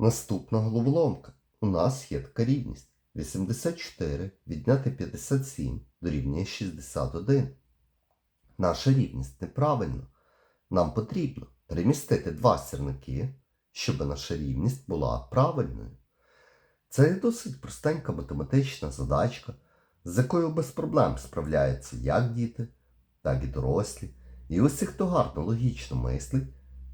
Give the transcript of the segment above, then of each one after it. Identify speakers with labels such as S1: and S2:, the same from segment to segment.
S1: Наступна головоломка. У нас є така рівність. 84 відняти 57 дорівнює 61. Наша рівність неправильна. Нам потрібно перемістити два сірники, щоб наша рівність була правильною. Це досить простенька математична задачка, з якою без проблем справляються як діти, так і дорослі. І усі, хто гарно логічно мислить,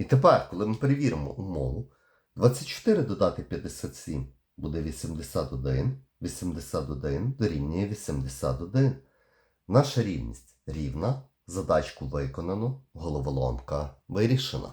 S1: І тепер, коли ми перевіримо умову, 24 додати 57 буде 81, 81 дорівнює 81. Наша рівність рівна, задачку виконано, головоломка вирішена.